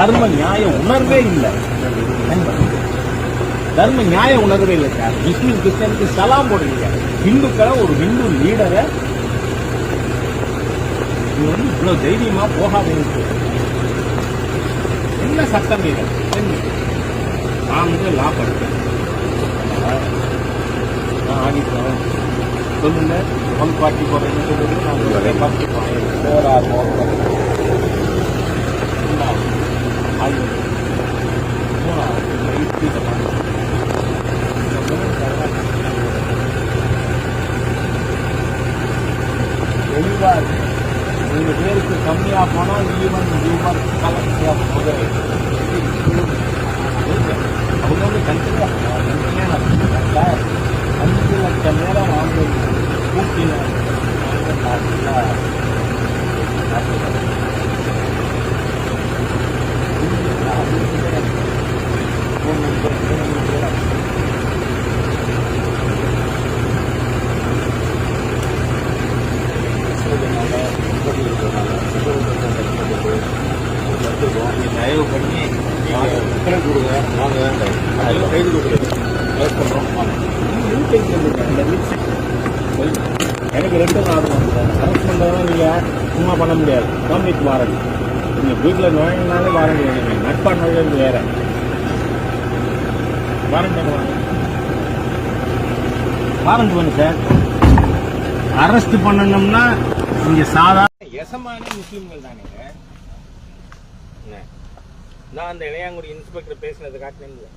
தர்ம நியாய உணர்வே இல்லை. தர்ம நியாய உணர்வே இல்லை சார். முஸ்லீம் கிறிஸ்டியனுக்கு சலாம் போடுறீங்க. இந்துக்களை ஒரு இந்து லீடரை இது வந்து இவ்வளவு தைரியமா போகாதீங்க என்ன சட்டம் இது? நான் வந்து லா படித்தேன் நான் ஆடிட்டேன் சொல்லுங்க ஒன் பார்ட்டி போறேன்னு சொல்லுங்க நான் ஒரே பார்ட்டி போறேன். போராடுவோம் தெளிவா ரெண்டு பேருக்கு கம்மியாக போனா ஈவன் ஈவன் கலெக்டிவா முதல் தயவு பண்ணி உத்தரவு கொடுங்க வாங்க அதெல்லாம் கைது கொடுக்குறது பண்ணுறோம் எனக்கு ரெண்டு நாள் கரெக்ட் பண்ணுறதுனா நீங்கள் சும்மா பண்ண முடியாது. காமிக் வாரண்ட் நீங்கள் வீட்டில் நுழையினாலே வாரண்ட் வேணுங்க. நட்பா நுழையிறது வேற. வாரண்ட் பண்ணுவாங்க? வாரண்ட் பண்ணு சார். அரெஸ்ட் பண்ணணும்னா இங்க சாதாரண எசமான முஸ்லீம்கள் தானேங்க. நான் அந்த இளையாங்குடி இன்ஸ்பெக்டர் பேசினதை காட்டினேன்ல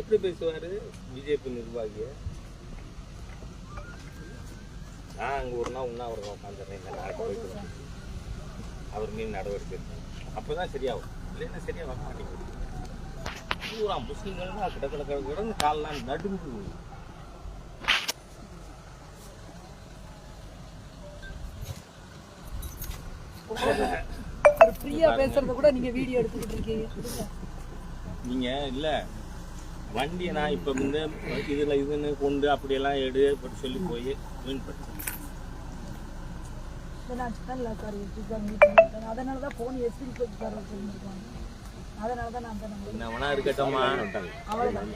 எப்படி பேசுவார்? பிஜேபி நிர்வாகிய நான் அங்கே ஒரு நாள் உண்ணாவிரதம் உட்காந்துறேன் இந்த நாளைக்கு போயிட்டு அவர் மீன் நடவடிக்கை அப்போ தான் சரியாகும். இல்லைன்னா சரியாக வர மாட்டேங்குது. பூரா முஸ்லிம்கள் தான் கிட்ட கிடந்து காலெலாம் நடுங்கு Yeah. ஃப்ரீயா பேசுறத கூட நீங்க வீடியோ எடுத்துக்கிட்டு இருக்கீங்க நீங்க இல்ல வண்டியை நான் இப்ப வந்து இதுல இதுன்னு கொண்டு அப்படியெல்லாம் எடு அப்படி சொல்லி போய் வீண் வச்சிருக்காங்க அதனால தான் ஃபோன் எஸ்பி போய் சார் வச்சிருந்துருக்காங்க அதனால தான் நான் என்ன வேணா இருக்கட்டும்மா அவ்வளவுதான்